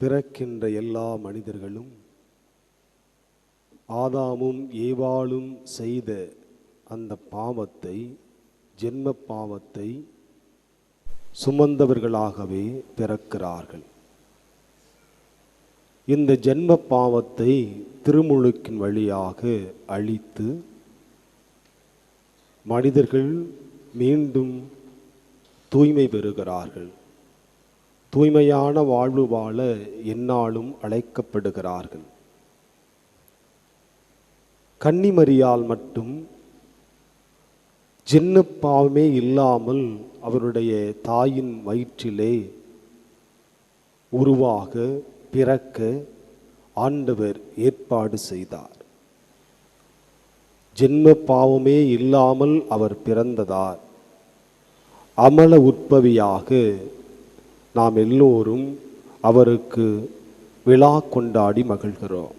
பிறக்கின்ற எல்லா மனிதர்களும் ஆதாமும் ஏவாளும் செய்த அந்த பாவத்தை ஜென்ம பாவத்தை சுமந்தவர்களாகவே பிறக்கிறார்கள். இந்த ஜென்ம பாவத்தை திருமுழுக்கின் வழியாக அழித்து மனிதர்கள் மீண்டும் தூய்மை பெறுகிறார்கள். தூய்மையான வாழ்வு வாழ எந்நாளும் அழைக்கப்படுகிறார்கள். கன்னிமரியால் மட்டும் ஜின்ன பாவமே இல்லாமல் அவருடைய தாயின் வயிற்றிலே உருவாக பிறக்க ஆண்டவர் ஏற்பாடு செய்தார். ஜென்ம பாவமே இல்லாமல் அவர் பிறந்ததார் அமல உற்பவியாக நாம் எல்லோரும் அவருக்கு விழா கொண்டாடி மகிழ்கிறோம்.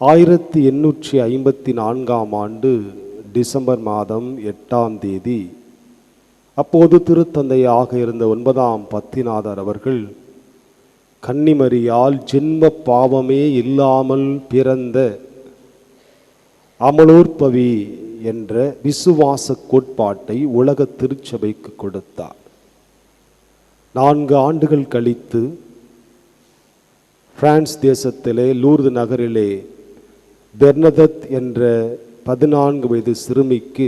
ஆயிரத்தி எண்ணூற்றி ஐம்பத்தி நான்காம் ஆண்டு டிசம்பர் மாதம் எட்டாம் தேதி அப்போது திருத்தந்தையாக இருந்த ஒன்பதாம் பத்திநாதர் அவர்கள் கன்னிமரியால் ஜென்ம பாவமே இல்லாமல் பிறந்த அமலோற்பவி என்ற விசுவாச கோட்பாட்டை உலக திருச்சபைக்கு கொடுத்தார். நான்கு ஆண்டுகள் கழித்து பிரான்ஸ் தேசத்திலே லூர்து நகரிலே பெர்னதத் என்ற பதினான்கு வயது சிறுமிக்கு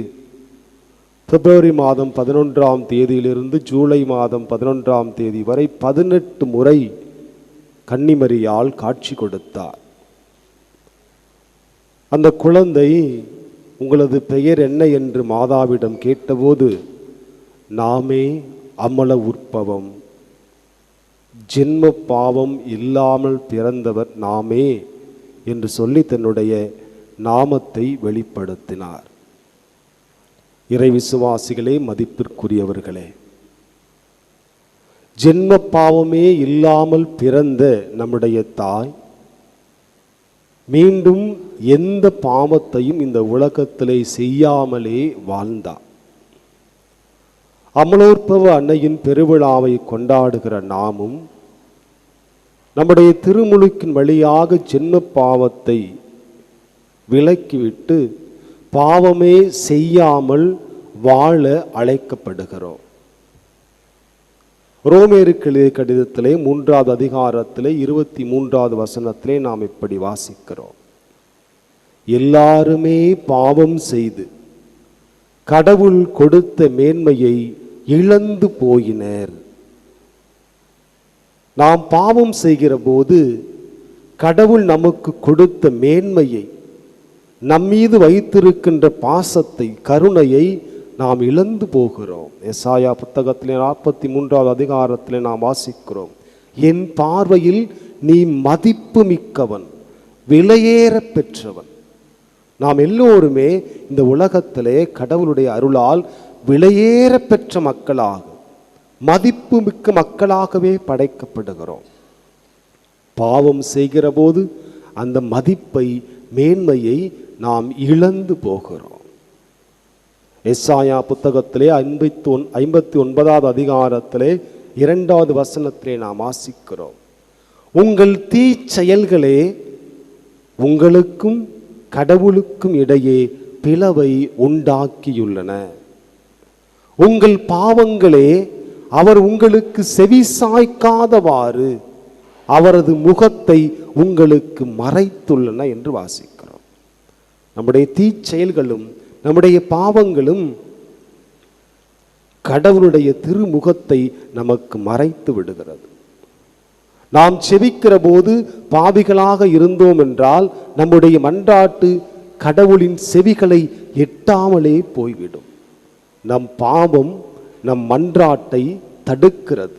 பிப்ரவரி மாதம் பதினொன்றாம் தேதியிலிருந்து ஜூலை மாதம் பதினொன்றாம் தேதி வரை பதினெட்டு முறை கன்னிமரியால் காட்சி கொடுத்தார். அந்த குழந்தை உங்களது பெயர் என்ன என்று மாதாவிடம் கேட்டபோது நாமே அமல உற்பவம். ஜென்ம பாவம் இல்லாமல் பிறந்தவர் நாமே என்று சொல்லி தன்னுடைய நாமத்தை வெளிப்படுத்தினார். இறை விசுவாசிகளே மதிப்பிற்குரியவர்களே ஜென்ம பாவமே இல்லாமல் பிறந்த நம்முடைய தாய் மீண்டும் எந்த பாவத்தையும் இந்த உலகத்திலே செய்யாமலே வாழ்ந்தார் அமலோற்பவ அன்னையின் பெருவிழாவை கொண்டாடுகிற நாமும் நம்முடைய திருமுழுக்கின் வழியாக ஜென்ம பாவத்தை விலக்கிவிட்டு பாவமே செய்யாமல் வாழ அழைக்கப்படுகிறோம். ரோமேருக்கு கடிதத்திலே மூன்றாவது அதிகாரத்திலே இருபத்தி மூன்றாவது வசனத்திலே நாம் இப்படி வாசிக்கிறோம். எல்லாருமே பாவம் செய்து கடவுள் கொடுத்த மேன்மையை இழந்து போயினர். நாம் பாவம் செய்கிற போது கடவுள் நமக்கு கொடுத்த மேன்மையை நம்மீது வைத்திருக்கின்ற பாசத்தை கருணையை நாம் இழந்து போகிறோம். எசாயா புத்தகத்திலே நாற்பத்தி மூன்றாவது அதிகாரத்திலே நாம் வாசிக்கிறோம். என் பார்வையில் நீ மதிப்பு மிக்கவன் விலையேற பெற்றவன். நாம் எல்லோருமே இந்த உலகத்திலே கடவுளுடைய அருளால் விலையேற பெற்ற மக்களாக மதிப்பு மிக்க மக்களாகவே படைக்கப்படுகிறோம். பாவம் செய்கிற போது அந்த மதிப்பை மேன்மையை நாம் இழந்து போகிறோம். எஸ்ஆயா புத்தகத்திலே ஐம்பத்தி ஒன் ஐம்பத்தி ஒன்பதாவது அதிகாரத்திலே இரண்டாவது வசனத்திலே நாம் வாசிக்கிறோம். உங்கள் தீ செயல்களே உங்களுக்கும் கடவுளுக்கும் இடையே பிளவை உண்டாக்கியுள்ளன. உங்கள் பாவங்களே அவர் உங்களுக்கு செவி சாய்க்காதவாறு அவரது முகத்தை உங்களுக்கு மறைத்துள்ளன என்று வாசிக்கிறோம். நம்முடைய தீச்செயல்களும் நம்முடைய பாவங்களும் கடவுளுடைய திருமுகத்தை நமக்கு மறைத்து விடுகிறது. நாம் செவிக்கிற போது பாவிகளாக இருந்தோம் என்றால் நம்முடைய மன்றாட்டு கடவுளின் செவிகளை எட்டாமலே போய்விடும். நம் பாவம் நம் மன்றாட்டை தடுக்கிறது.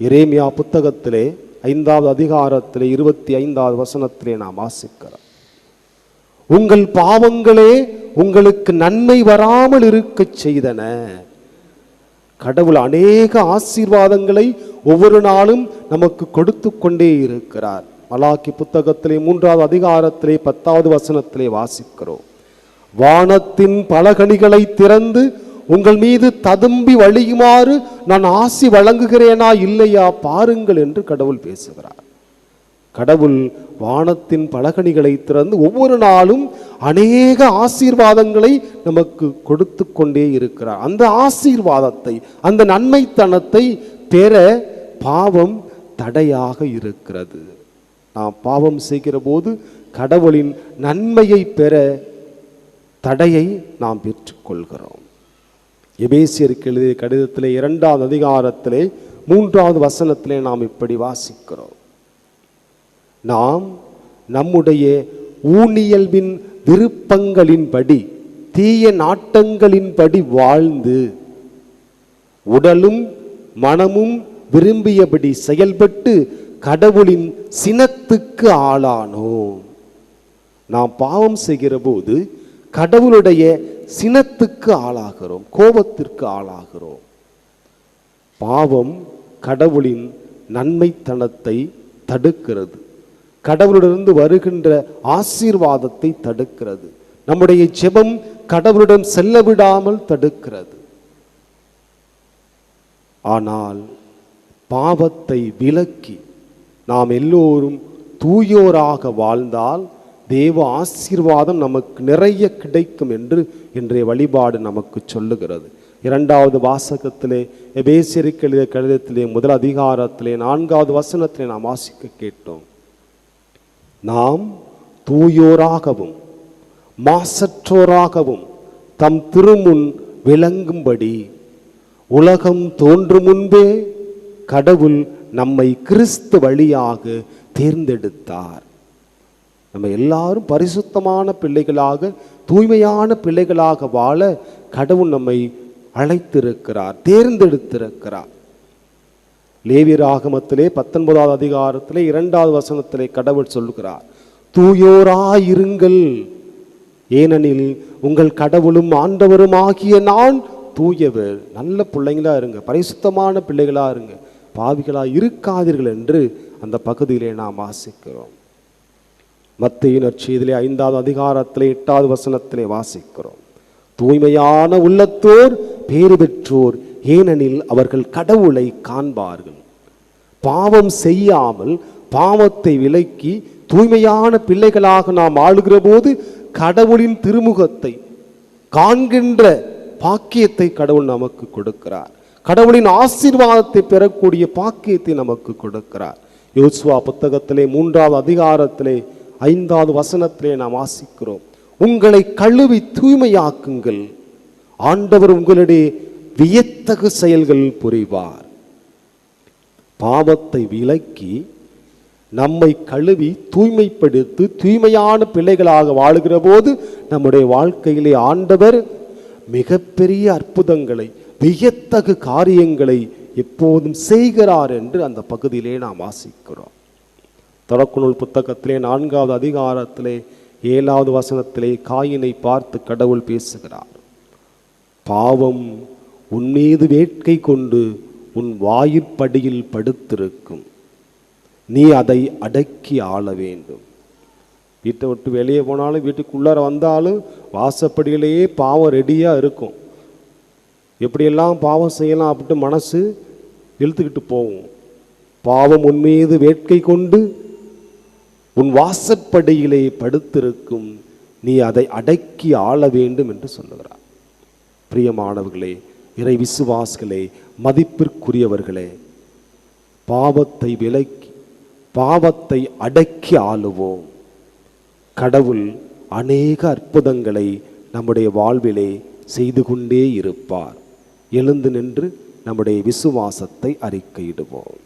இரேமியா புத்தகத்திலே ஐந்தாவது அதிகாரத்திலே இருபத்தி ஐந்தாவது வசனத்திலே நாம் வாசிக்கிறோம். உங்கள் பாவங்களே உங்களுக்கு நன்மை வராமல் இருக்கச் செய்தன. கடவுள் அநேக ஆசீர்வாதங்களை ஒவ்வொரு நாளும் நமக்கு கொடுத்து கொண்டே இருக்கிறார். மலாக்கி புத்தகத்திலே மூன்றாவது அதிகாரத்திலே பத்தாவது வசனத்திலே வாசிக்கிறோம். வானத்தின் பலகணிகளை திறந்து உங்கள் மீது ததும்பி வழியுமாறு நான் ஆசி வழங்குகிறேனா இல்லையா பாருங்கள் என்று கடவுள் பேசுகிறார். கடவுள் வானத்தின் பலகணிகளை திறந்து ஒவ்வொரு நாளும் அநேக ஆசீர்வாதங்களை நமக்கு கொடுத்து கொண்டே இருக்கிறார். அந்த ஆசீர்வாதத்தை அந்த நன்மைத்தனத்தை பெற பாவம் தடையாக இருக்கிறது. நாம் பாவம் செய்கிற போது கடவுளின் நன்மையை பெற தடையை நாம் பெற்றுக்கொள்கிறோம். எபேசியருக்கு எழுதிய கடிதத்திலே இரண்டாவது அதிகாரத்திலே மூன்றாவது வசனத்திலே நாம் இப்படி வாசிக்கிறோம். நாம் நம்முடைய ஊனியல்வின் விருப்பங்களின்படி தீய நாட்டங்களின்படி வாழ்ந்து உடலும் மனமும் விரும்பியபடி செயல்பட்டு கடவுளின் சினத்துக்கு ஆளானோம். நாம் பாவம் செய்கிற போது கடவுளுடைய சினத்துக்கு ஆளாகிறோம் கோபத்திற்கு ஆளாகிறோம். பாவம் கடவுளின் நன்மைத்தனத்தை தடுக்கிறது. கடவுளிடமிருந்து வருகின்ற ஆசீர்வாதத்தை தடுக்கிறது. நம்முடைய ஜெபம் கடவுளிடம் செல்ல விடாமல் தடுக்கிறது. ஆனால் பாவத்தை விலக்கி நாம் எல்லோரும் தூயோராக வாழ்ந்தால் தேவ ஆசீர்வாதம் நமக்கு நிறைய கிடைக்கும் என்று இன்றைய வழிபாடு நமக்கு சொல்லுகிறது. இரண்டாவது வாசகத்திலே எபேசியருக்கு கடிதத்திலே முதல் அதிகாரத்திலே நான்காவது வசனத்திலே நாம் வாசிக்க கேட்டோம். நாம் தூயோராகவும் மாசற்றோராகவும் தம் திருமுன் விளங்கும்படி உலகம் தோன்றும் முன்பே கடவுள் நம்மை கிறிஸ்து வழியாக தேர்ந்தெடுத்தார். நம்ம எல்லாரும் பரிசுத்தமான பிள்ளைகளாக தூய்மையான பிள்ளைகளாக வாழ கடவுள் நம்மை அழைத்திருக்கிறார் தேர்ந்தெடுத்திருக்கிறார். லேவியராகமத்திலே பத்தொன்பதாவது அதிகாரத்திலே இரண்டாவது வசனத்திலே கடவுள் சொல்லுகிறார் தூயோராயிருங்கள். ஏனெனில் உங்கள் கடவுளும் ஆண்டவரும் ஆகிய நான் தூயவர். நல்ல பிள்ளைங்களா இருங்க பரிசுத்தமான பிள்ளைகளா இருங்க. பாவிகளா இருக்காதீர்கள் என்று அந்த பகுதியிலே நாம் வாசிக்கிறோம். மத்தியின் அச்சியதிலே ஐந்தாவது அதிகாரத்திலே எட்டாவது வசனத்திலே வாசிக்கிறோம். தூய்மையான உள்ளத்தோர் பேறு பெற்றோர் ஏனெனில் அவர்கள் கடவுளை காண்பார்கள். பாவம் செய்யாமல் பாவத்தை விலக்கி தூய்மையான பிள்ளைகளாக நாம் ஆளுகிற போது கடவுளின் திருமுகத்தை காண்கின்ற பாக்கியத்தை கடவுள் நமக்கு கொடுக்கிறார். கடவுளின் ஆசீர்வாதத்தை பெறக்கூடிய பாக்கியத்தை நமக்கு கொடுக்கிறார். யோசுவா புத்தகத்திலே மூன்றாவது அதிகாரத்திலே ஐந்தாவது வசனத்திலே நாம் வாசிக்கிறோம். உங்களை கழுவி தூய்மையாக்குங்கள். ஆண்டவர் உங்களுடைய வியத்தகு செயல்கள் புரிவார். பாவத்தை விலக்கி நம்மை கழுவி தூய்மைப்படுத்தி தூய்மையான பிள்ளைகளாக வாழுகிற போது நம்முடைய வாழ்க்கையிலே ஆண்டவர் மிகப்பெரிய அற்புதங்களை வியத்தகு காரியங்களை எப்போதும் செய்கிறார் என்று அந்த பகுதியிலே நாம் வாசிக்கிறோம். தொடக்குநூல் புத்தகத்திலே நான்காவது அதிகாரத்திலே ஏழாவது வசனத்திலே காயினை பார்த்து கடவுள் பேசுகிறார். பாவம் உன் மீது வேட்கை கொண்டு உன் வாயிற்படியில் படுத்திருக்கும். நீ அதை அடக்கி ஆள வேண்டும். வீட்டை விட்டு வெளியே போனாலும் வீட்டுக்குள்ளார வந்தாலும் வாசப்படியிலேயே பாவம் ரெடியாக இருக்கும். எப்படியெல்லாம் பாவம் செய்யலாம் அப்படின்ட்டு மனசு இழுத்துக்கிட்டு போகும். பாவம் உன் மீது வேட்கை கொண்டு உன் வாசற்படியிலே படுத்திருக்கும் நீ அதை அடக்கி ஆள வேண்டும் என்று சொல்லுகிறார். பிரியமானவர்களே இறை விசுவாசிகளே மதிப்பிற்குரியவர்களே பாவத்தை விலக்கி பாவத்தை அடக்கி ஆளுவோம். கடவுள் அநேக அற்புதங்களை நம்முடைய வாழ்விலே செய்து கொண்டே இருப்பார். எழுந்து நின்று நம்முடைய விசுவாசத்தை அறிக்கையிடுவோம்.